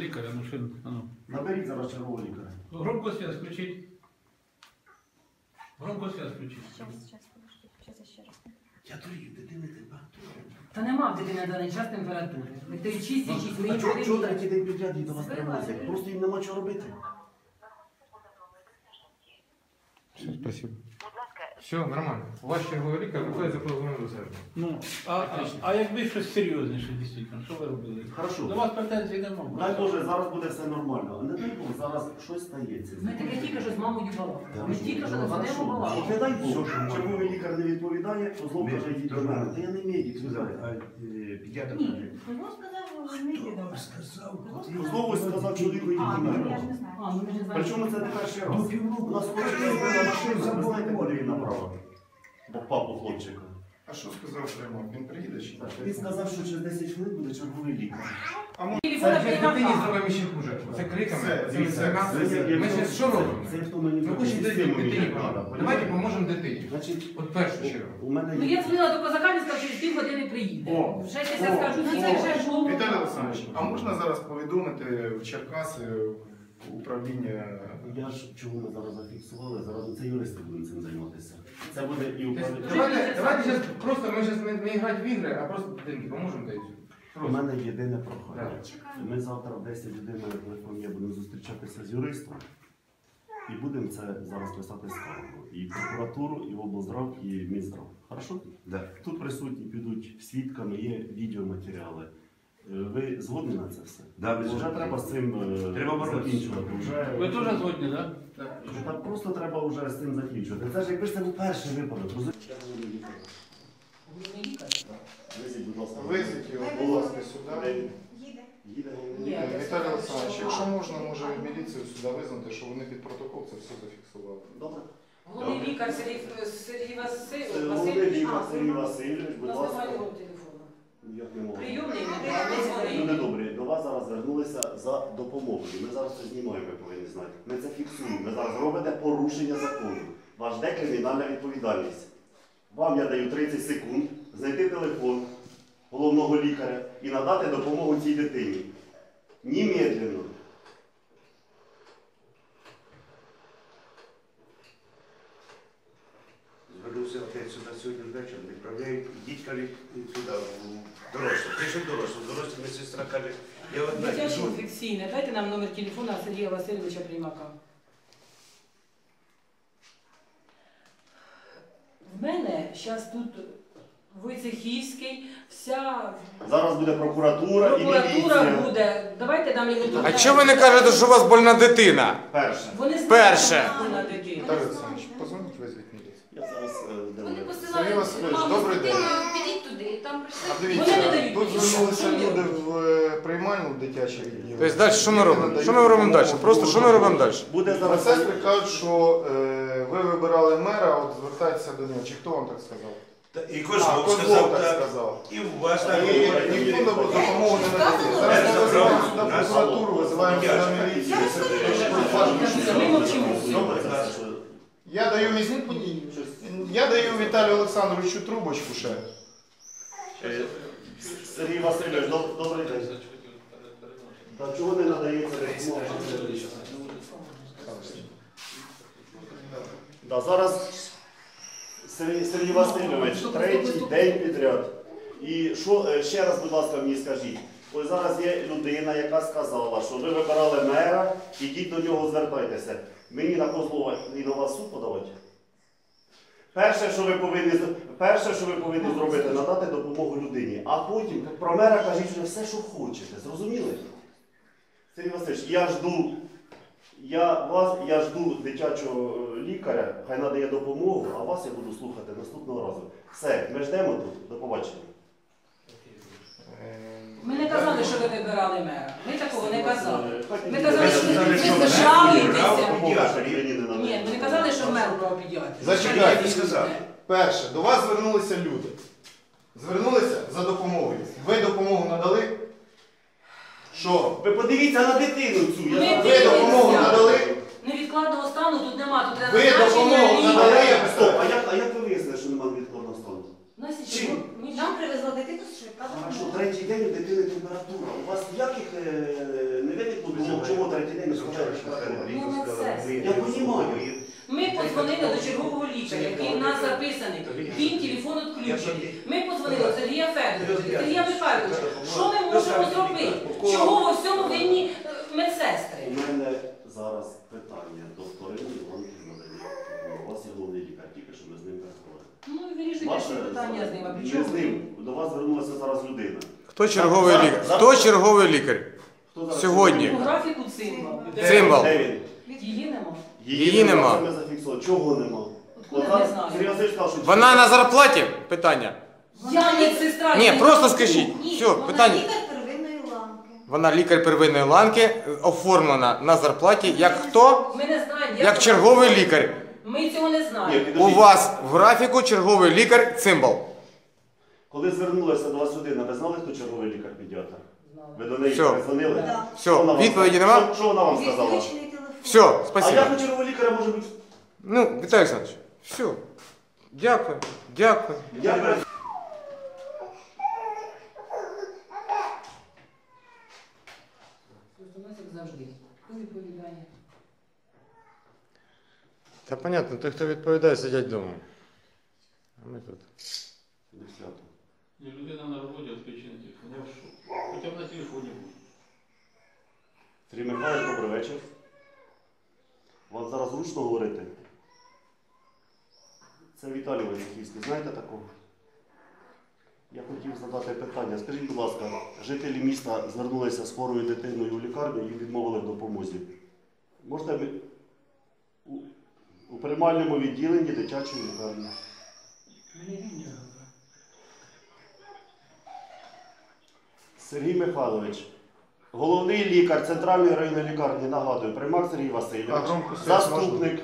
Лікаря, ну що, а ну. Наберіть зараз чергового лікаря. Громко связь включить. Громко связь включить. Сейчас, сейчас, подожди, я ще раз. Я дорію, дитини температура. Та нема в дитини на даний час температури. Ви ти чисті, чисті, А чого чого третій день підряд їх до вас привозять? Просто їм нема чого робити. Все, спасибо. Все, нормально. Ваш черговий лікар виходить за половину до себе. Ну, а, а, а якби щось серйозніше, дійсно, що ви робили? Хорошо. До вас претензій нема. Дай Боже, зараз буде все нормально. А не дай Бог, зараз щось стається. Ми таке тільки що з мамою балакали. Ми тільки що Ну, не хорошо. ходимо От. Не дай Бог, черговий лікар не відповідає, то знову каже, йдіть до мене. Та я не медик, ви знаєте. Педіатр Ні, каже. Кузьмо сказав, не йди до. Знову сказав чоловіку, йдіть до ну мене. ну. Причому це не перший раз. У нас кожен машина, ви знаєте, куди він направив. Бо папу хлопчика. А що сказав Примак? Він приїде чи? Він сказав, що через 10 хвилин буде черговий лікар. Телефона Це дитині приймака. зробимо ще хуже. Це криками, Це- це це- це Це- Ми зараз що робимо? Це хто мені Ми хочемо дитині, дитині допомогти. Давайте поможемо дитині. Значить, От першу чергу. у мене Ну є. я дзвонила до козака, він сказав, через пів години приїде. О, Вже щось о, я скажу, ну це о. вже ж. Віталій Олександрович, а можна зараз повідомити в Черкаси управління? Я ж чого ми зараз зафіксували, зараз це юристи будуть цим займатися. Це буде і управління. Давайте, давайте зараз просто ми зараз не, не грати в ігри, а просто дитинки поможемо десь. У Просто. мене єдине прохання. Ми завтра в 10 годин на телефоні будемо зустрічатися з юристом. І будемо це зараз писати скаргу. І в прокуратуру, і в облздрав, і в Мінздрав. Хорошо? Да. Тут присутні підуть свідками, є відеоматеріали. Е, Ви згодні на це все? Да, Вже треба з цим е, Треба боротися. закінчувати. Вже... Ви теж згодні, так? Так просто треба вже з цим закінчувати. Це ж якби ж це був перший випадок. розумієте? Визіть, будь ласка. Визіть його, будь ласка, сюди. Їде. Їде. Ні. Віталій Олександрович, якщо можна, може міліцію сюди визнати, що вони під протокол це все зафіксували. Добре. Головний лікар Сергій Сергій Василь- головний Васильович. А, Сергій Васильович, У будь нас ласка. немає. Як не. Прийомний не Люди добрі, до вас зараз звернулися за допомогою. Ми зараз це знімаємо, ви повинні знати. Ми це фіксуємо. Ви зараз робите порушення закону. Вас жде кримінальна відповідальність. Вам я даю 30 секунд знайти телефон головного лікаря і надати допомогу цій дитині. Німедленно. Звернувся опять сюди сьогодні ввечері, відправляють дітьками сюди, в дорослу. Прийшов дорослу, медсестра каже, я одна Дитяче інфекційне. Дайте нам номер телефона Сергія Васильовича Приймака. В мене зараз тут Войцехівський, вся Зараз буде прокуратура, і прокуратура міліція. буде. Давайте дам йому тут. А чого ви не кажете, що у вас больна дитина? Перше. Вони знають, Перше. що вона дитина. Віталій Олександрович. Я зараз е, Вони вони? посилають Сергій Васильович, маму добрий день. дитиною, Підіть туди, там прийшли. А Вони не дивіться, дають тут звернулися люди в е, приймальну дитяче відділення. Тобто далі що ми робимо? надають Що ми робимо далі? допомогу Просто що ми робимо далі? Буде зараз. Сестри кажуть, що е, ви вибирали мера, от звертайтеся до нього. Чи хто вам так сказав? Та І Козлов Козлов сказав так так. сказав. І у вас І так. ніхто нам допомогу не надає. Зараз ми визиваємо сюди прокуратуру, визиваємо сюди міліцію. Ми мовчимо. Добре, що? Я даю я даю Віталію Олександровичу трубочку ще. Е, Сергій Васильович, добрий день. Та чого не надається допомога? Да, зараз Сергій, Васильович, третій день підряд. І що е, ще раз, будь ласка, мені скажіть. Ось зараз є людина, яка сказала, що ви вибирали мера, ідіть до нього, звертайтеся. Мені на Козлова і на вас суд подавати? Перше, що ви повинні перше, що ви повинні зробити, надати допомогу людині, а потім про мера кажіть вже все, що хочете. Зрозуміли? Сергій Васильович, я жду, я вас, я жду дитячого лікаря, хай надає допомогу, а вас я буду слухати наступного разу. Все, ми ждемо тут. До побачення. Ми не казали, що ви вибирали мера. Ми такого не казали. Ми казали, що ви жалуєтеся. Ні, ми не казали, що мер брав педіатрів. Зачекайте, Я сказав. Перше, до вас звернулися люди. Звернулися за допомогою. Ви допомогу надали? Що? Ви подивіться на дитину цю. Ми Ви допомогу надали? Невідкладного стану тут нема. Тут Ви назначення допомогу надали? Стоп, а як, а як ви що ще Чим? Нам привезла дитину з швидка Хорошо, допомога. третій день у дитини температура. У вас ніяких е, не виникло думок, чому третій день не сховаєш Ну, медсестри. Я розумію. Ми подзвонили до чергового лікаря, який в нас записаний. Він телефон відключений. Ми подзвонили до Сергія Федоровича, Сергія Михайловича. Що ми можемо зробити? Чого во всьому винні е, медсестри? У мене зараз питання до вторинної Іванки Змадарі. У вас є головний лікар, тільки що ми з ним переговорили. Питання з ним. А при Не чому? з ним. До вас звернулася зараз людина. Хто черговий лікар? зараз- Хто черговий лікар? Хто зараз Сьогодні. По графіку цимбал. Цимбал. Де він? Її нема. Її нема. Це ми зафіксували. Чого нема? Откуда От не так знаю? Сергій Васильович сказав, що Вона на зарплаті? Питання. Я медсестра. Ні, я просто скажіть. Все, вона питання. лікар первинної ланки. Вона лікар первинної ланки, е, оформлена на зарплаті. Як хто? Ми не знаємо. Як черговий лікар. Ми цього не Ні, знаємо. У підождіть. вас в графіку черговий лікар цимбал. Коли звернулася до вас людина, ви знали, хто черговий лікар-педіатр? Ви до неї дзвонили? перезвонили? Да. Все, Що вона вам відповіді сказала? нема? Що, що вона вам сказала? Відключений телефон. Все, А спасибо. як у чергового лікаря може бути? Ну, Віталій Олександрович, все. Дякую, дякую. Я перед- Просто у нас як завжди. Хто відповідає? Та понятно, той, хто відповідає, сидять вдома. А ми тут. Десято. Ні, Людина на роботі відключена телефон. Я в шоку. Хоча б на телефоні був. Сергій Михайлович, добрий вечір. Вам зараз зручно говорити? Це Віталій Войцехівський. Знаєте такого? Я хотів задати питання. Скажіть, будь ласка, жителі міста звернулися з хворою дитиною у лікарню і відмовили в допомозі. Можете у приймальному відділенні дитячої лікарні? Сергій Михайлович, головний лікар Центральної районної лікарні, нагадую, Примак Сергій Васильович, заступник,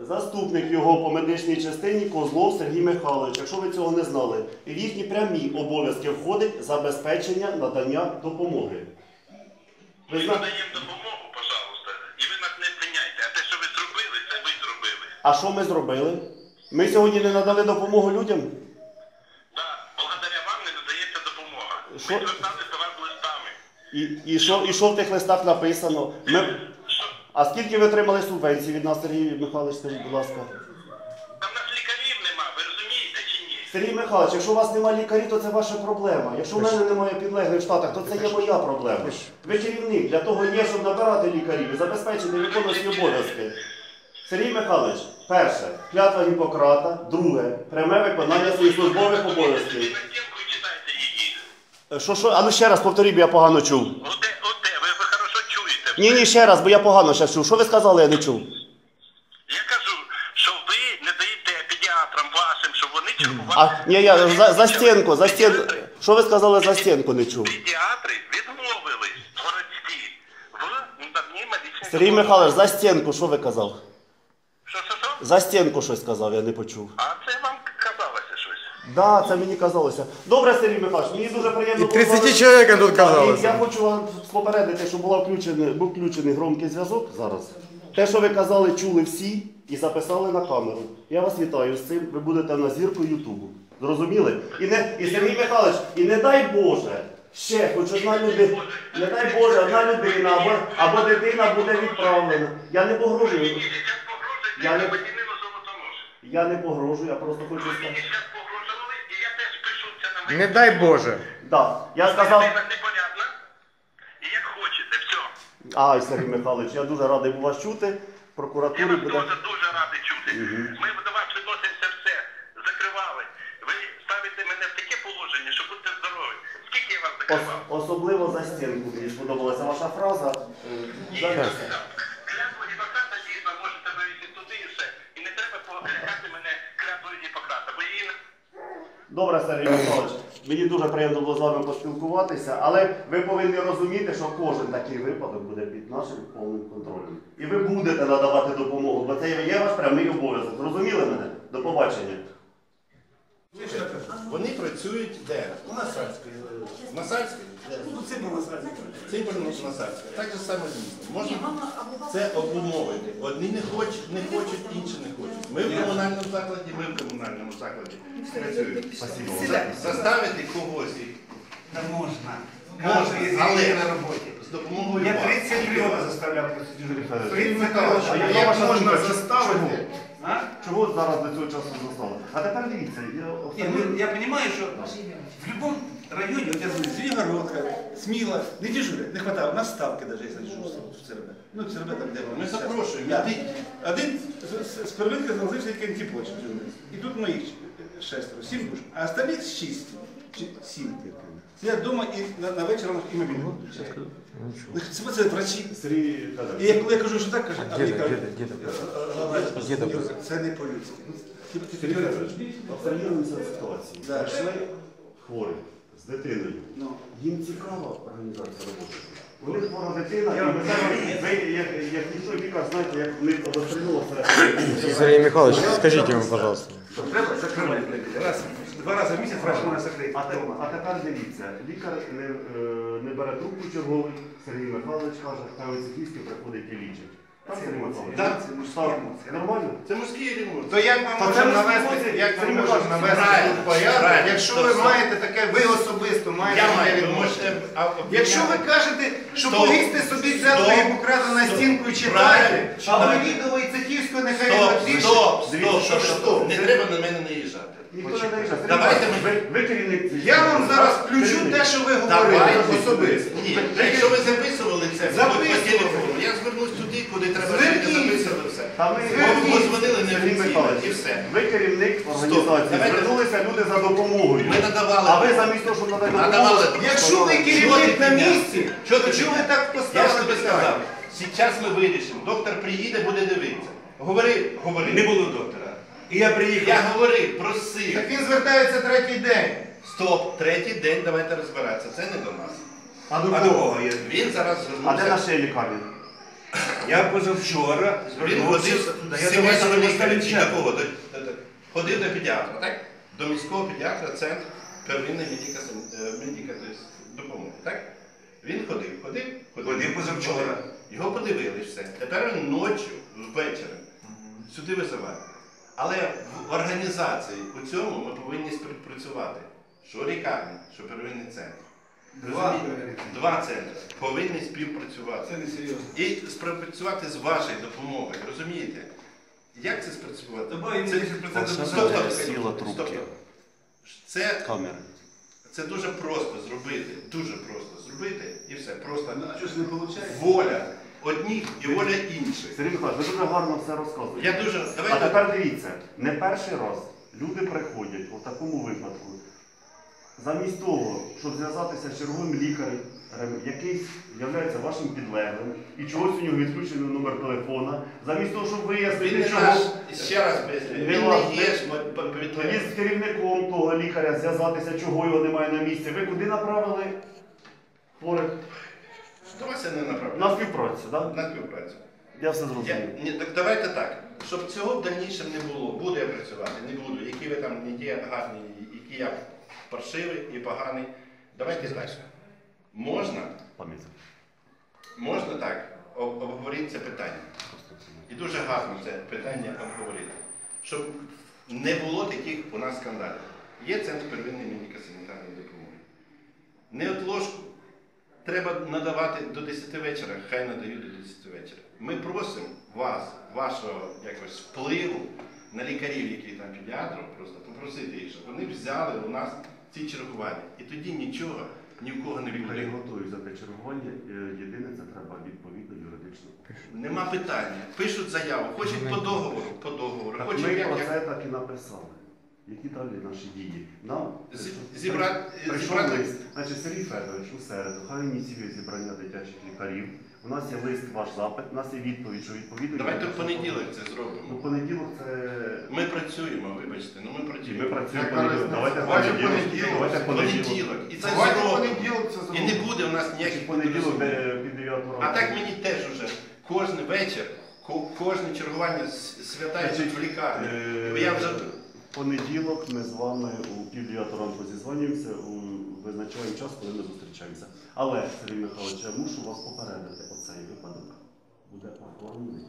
заступник його по медичній частині Козлов Сергій Михайлович, якщо ви цього не знали, і в їхні прямі обов'язки входить забезпечення надання допомоги. Ви Ми надаємо допомогу, А що ми зробили? Ми сьогодні не надали допомогу людям? Так, благодаря вам не надається допомога. Ми Що? зверталися до вас листами. І, і, що, і що в тих листах написано? Ми... А скільки ви отримали субвенцій від нас, Сергій Михайлович, скажіть, будь ласка? Там в нас лікарів нема, ви розумієте чи ні? Сергій Михайлович, якщо у вас немає лікарів, то це ваша проблема. Якщо в мене немає підлеглих в Штатах, то це є моя проблема. Ви керівник, для того є, щоб набирати лікарів і забезпечити виконувати обов'язки. Сергій Михайлович, перше, клятва Гіппократа, друге, пряме виконання своїх службових обов'язків. Е, Що, що? А ну ще раз повторіть, бо я погано чув. Оте, оте, ви, ви хорошо чуєте. Ні, ні, ще раз, бо я погано ще чув. Що ви сказали, я не чув. Я кажу, що ви не даєте педіатрам вашим, щоб вони чергували. А, ні, я за, за стінку, за стінку. Що ви сказали за стінку, не чув? Педіатри відмовились городські в наданні медичної Сергій. Михайлович, за стінку, що ви казав? За стінку щось сказав, я не почув. А це вам казалося щось. Да, це мені казалося. Добре, Сергій Михайлович, мені дуже приємно. І було з вами- 30 чоловікам тут І Я хочу вам попередити, що була включений, був включений громкий зв'язок зараз. Те, що ви казали, чули всі і записали на камеру. Я вас вітаю з цим. Ви будете на зірку Ютубу. Зрозуміли? І, не, і Сергій Михайлович, і не дай Боже, ще хоч одна людина, не дай Боже, одна людина або, або дитина буде відправлена. Я не погрожую. Я не- поділила. Я не погрожую, я просто хочу Мені сказати. зараз погрожували, і я теж пишу це на мене. Не дай Боже. Да. Я сказав. Непорядна, і як хочете, все. Ай, Сергій Михайлович, я дуже радий був вас чути. Я Прокуратурі вас буде. дуже, дуже радий чути. Ми до вас відносимося все, закривали. Ви ставите мене в таке положення, що будьте здорові. Скільки я вас Ос- закривав? особливо за стінку. Мені сподобалася ваша фраза. Е, за- Добре, Сергій Михайлович, мені дуже приємно було з вами поспілкуватися, але ви повинні розуміти, що кожен такий випадок буде під нашим повним контролем. І ви будете надавати допомогу, бо це є ваш прямий обов'язок. Зрозуміли мене? До побачення. Вони працюють де? У Насальській. Насальській? Ну, це Насальській. Це Насальській. Так же саме. Можна це обумовити. Одні не хочуть, не хочуть, інші не хочуть. Ми в комунальному закладі, ми в комунальному закладі працюємо. Спасибо. За- Заставити когось їх Та можна. Можна, але- на роботі. з допомогою Я вас. 33 роки заставляв як можна заставити? А? Чого зараз до цього часу застали? А тепер дивіться, я ну, я розумію, що в будь-якому районі, от я говорю, Звенигородка, Сміла, не дежурять, не хватає. У нас ставки навіть, якщо дежурство в ЦРБ. Ну, в ЦРБ там де Ми запрошуємо. Да. Ідіть. Один з- з- з первинки залишився тільки Антипоч. І тут моїх шестеро, сім душ. А остальних шість. Чи сім. Сидять вдома і на, на вечір і включають. Ну, Це, це врачі. Сергій І Федорович, я, коли я кажу, що так, каже, а мені Діда, кажуть, діда, діда. «Е, е, Діда. е, це не по-людськи. Ну, хіба ти Сергій Федорович, обсервуємося ситуацію. Да. Прийшли хворі з дитиною. Ну. Їм цікава організація роботи. У них хвора дитина, і ви зараз, ви, як, як ніхто лікар, знаєте, як в них обострілося. Сергей Михайлович, скажите ему, пожалуйста. Треба закривати. Раз, два рази в місяць врач мене закрити. А, те- а тепер дивіться, лікар не, е, не бере трубку черговий, Сергій Михайлович каже, хай оці приходить і лічить. Так, Сергій Михайлович? Так. Так. Нормально? Це мужський ремонт. То як ми Та можемо це навести, як ми можемо навести правильно, тут порядок, правильно. якщо ви стоп. маєте таке, ви особисто маєте Я таке маю, ви відношення. можете а, Якщо ви кажете, що Стоп. повісьте собі Стоп. і покрали на Стоп. стінку і читайте, Правильно. а Валідова і Цехівського нехай Стоп, стоп, стоп, що стоп, стоп. стоп. Не треба на мене наїжджати. Ніхто не дає. Давайте ми- ви, ви керівник цієї Я вам зараз так? включу Керівник. те, що ви говорили Давайте особисто. Ні, якщо ви записували це по Записували. телефону, я звернусь туди, куди треба, щоб ви записували все. Та ми Ви Сергій неофіційно Михайлович, і все. Ви керівник організації. Давайте. Звернулися люди за допомогою. Ми надавали. А ви замість того, щоб надати Надавали. допомогу, Якщо ви керівник на місці, Що то ти чого ви підняв? так Я ж поставили тобі питання? сказав, зараз ми вирішимо. Доктор приїде, буде дивитися. Говори, говори. Не було доктора. І я приїхав. Я говорив, просив. Так він звертається третій день. Стоп, третій день, давайте розбиратися. Це не до нас. А до кого? є? Він зараз А де звернувся. наша лікарня? Я позавчора Він ходив з Я до вас лікаря чи до кого? До- до- до- Ходив до педіатра, так? До міського педіатра, центр первинної медико тобто допомоги, так? Він ходив, ходив, ходив. Ходив позавчора. Його подивились все. Тепер він ночі, ввечері, сюди визиває. Але в організації у цьому ми повинні співпрацювати. Що лікарня, що первинний центр. Два? Два центри повинні співпрацювати. Це не серйозно. І співпрацювати з вашою допомогою, розумієте? Як це спрацювати? Це 10% стоп, до стоп, бюджету. стоп, Сіла трубки. Це, Камери. це дуже просто зробити. Дуже просто зробити і все. Просто А щось не виходить? воля одних і воля інших. Сергій Михайлович, ви дуже гарно все розказуєте. Я дуже. А Давайте. тепер дивіться, не перший раз люди приходять у такому випадку. Замість того, щоб зв'язатися з черговим лікарем, який є вашим підлеглим, і чогось у нього відключений номер телефона, замість того, щоб Він вияснити, чого наш, ще раз поясню, він не є ж мо- по- тоді з керівником того лікаря зв'язатися, чого його немає на місці. Ви куди направили хворих? Вас не направлю. На співпрацю, так? На співпрацю. Я все Я, зрозумів. ні, так давайте так. Щоб цього в дальнішому не було, буду я працювати, не буду. Які ви там не є гарні, які я паршивий і поганий. Давайте так. Можна, Пам'ять. можна так об- обговорити це питання. І дуже гарно це питання обговорити. Щоб не було таких у нас скандалів. Є центр первинної медико-санітарної допомоги. Неотложку треба надавати до 10 вечора, хай надають до 10 вечора. Ми просимо вас, вашого якось впливу на лікарів, які там педіатрів, просто попросити їх, щоб вони взяли у нас ці чергування. І тоді нічого ні в кого не Лікарі буде. готують за те чергування. Е, Єдине, це треба відповідно юридично. Нема питання. Пишуть заяву, хочуть по договору, по договору, Так хочуть ми як, про як це так і написали. Які далі наші дії? Нам Зі- прийшов- зібрати- лист. Значить, Сергій Федорович у середу, хай ініціює зібрання дитячих лікарів. У нас є лист, ваш запит, у нас є відповідь, що відповідно. Давайте в понеділок це Ну, зробимо. понеділок це. Ми працюємо, вибачте, ну ми Ми працюємо. працюємо понеділок. Давайте в Давайте понеділок. понеділок. Давайте в понеділок. Понеділок. І це Давайте в зробимо. понеділок це І зробимо. не буде у нас ніяких Понеділок де під 9 ранку. А так мені теж уже кожен вечір, ко- кожне чергування с- свята йдуть в лікарні. Е, Я вже понеділок ми з вами у пів 9 ранку зізвонюємося, у визначаємо час, коли ми зустрічаємося. Але, Сергій Михайлович, я мушу вас попередити, оцей випадок буде правоохоронний.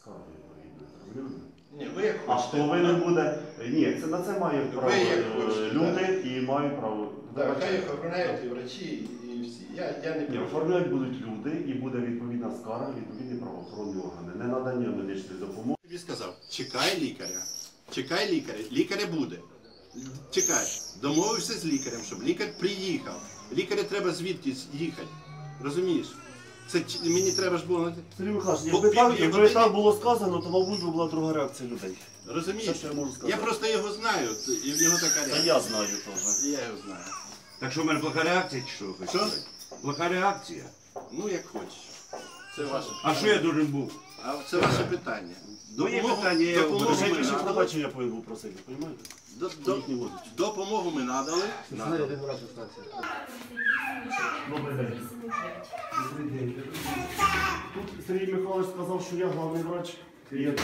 Скарги відповідно. Ні, ви як А хочете. повинен буде. Ні, це на це має право Ви як е, хочете, люди і мають право. Так, хай їх охороняють і врачі, і всі. Я, я не Ні, проти. оформляють будуть люди і буде відповідна скара, відповідні правоохоронні органи. Не надання медичної допомоги. тобі сказав, чекай лікаря. Чекай лікаря. Лікаря буде. Чекай. Домовився з лікарем, щоб лікар приїхав. Лікаря треба звідки їхати. Розумієш? Це ч- мені треба ж було. Сергій Михайлович, Бо якби так, якби так було сказано, то мабуть би була друга реакція людей. Розумієш? Це що я можу сказати. Я просто його знаю, і в нього така Та реакція. я знаю теж. Я його знаю. Так що в мене плоха реакція чи що? ви хочете Що? сказати? Плоха реакція. Ну як хочеш. Це ваше А що я должен був? А це ваше питання. Моє Допомогу- питання, я допомогу ми Ще надали. пробачення повинен був просити, розумієте? До- До. Допомогу ми надали. надали. Добрий день. Тут Сергій Михайлович сказав, що я главний врач. І я, я,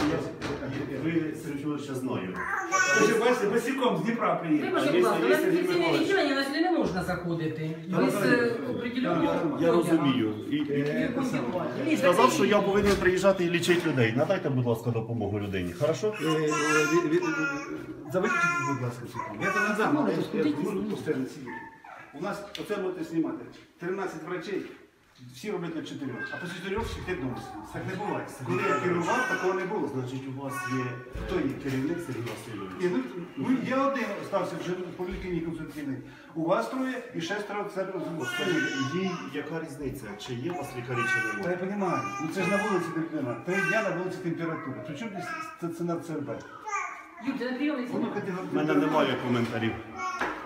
ви, Сергій Михайлович, я знаю. Ви ж бачите, босиком з Дніпра приїхали. Вибачте, будь ласка, на відділення не можна заходити. Е, определеного Я розумію. І, і, Ні, сказав, що я повинен приїжджати і лічити людей. Надайте, будь ласка, допомогу людині. Хорошо? Заведіть, будь ласка, секунду. Я там назад, я, я, стежно. У нас, оце можете знімати, 13 врачей, всі роблять на 4, а по 4 всіх відносини. Так не буває. Коли я керував, такого не було. Значить, у вас є Хто є? керівник Сергій Васильович. Ну, ну, я один стався вже по лікарні консультаційний. У вас троє і шестеро це розуміло. Їй яка різниця? Чи є у вас лікарі, чи Та я немає? розумію, ну це ж на вулиці температура. Три дня на вулиці температура. Причому десь ЦРБ? Юр, ти на Воно знімай. категорично. У мене немає коментарів.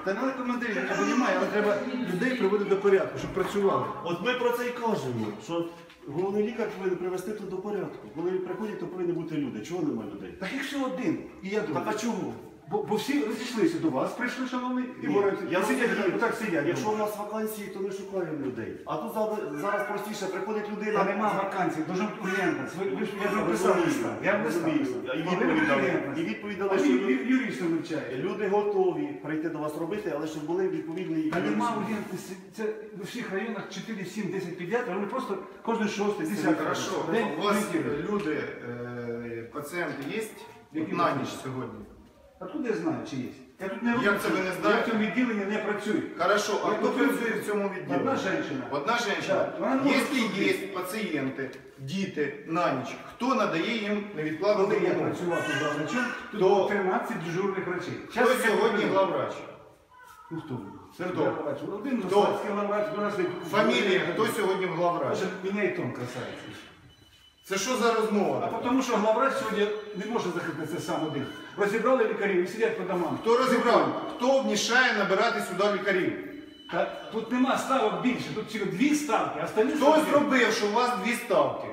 Та не командирів, я розумію, але треба людей приводити до порядку, щоб працювали. От ми про це і кажемо, що головний лікар повинен привести тут до порядку. Коли приходять, то повинні бути люди. Чого немає людей? Так якщо один, і я Так а чого? Бо, бо всі розійшлися до вас, прийшли, шановний, і Ні, борються. я сидять, розумію. отак сидять. Якщо у нас вакансії, то ми шукаємо людей. А тут зараз, зараз простіше приходить людина. Та нема вакансій, должен бути. Ви, ви ж я ж розумію, листа. Я розумію. І відповідь дали. І відповідь дали, що люди- юристом вивчає. люди готові прийти до вас робити, але щоб були відповідні. Та нема ургентності. Це в всіх районах 4, 7, 10 педіатрів, вони просто кожен шостий, десятий. Хорошо, день у вас люди, е, пацієнти є Які на ніч сьогодні? Откуда я знаю, чи є? Я тут не Як це ви не? Я в цьому відділенні не працюю. Хорошо, а Я хто тут працює в цьому відділі? Одна жінка. Одна вона може Якщо є пацієнти, діти на ніч, хто надає їм невідкладну Коли я допомогу? працював тут главврачом, тут То- було 13 дежурних врачей. Хто я сьогодні не главврач? Ну хто? Це хто? главврач. Один Хто? Главврач, Фамілія, хто сьогодні главврач? Боже, Мене і Том красавець. Це що за розмова? А тому що главврач сьогодні не може це сам один. Розібрали лікарів і сидять по домам. Хто розібрав? Хто мішає набирати сюди лікарів? Та тут нема ставок більше, тут тільки дві ставки, а остальні Хто ставки- зробив, що у вас дві ставки?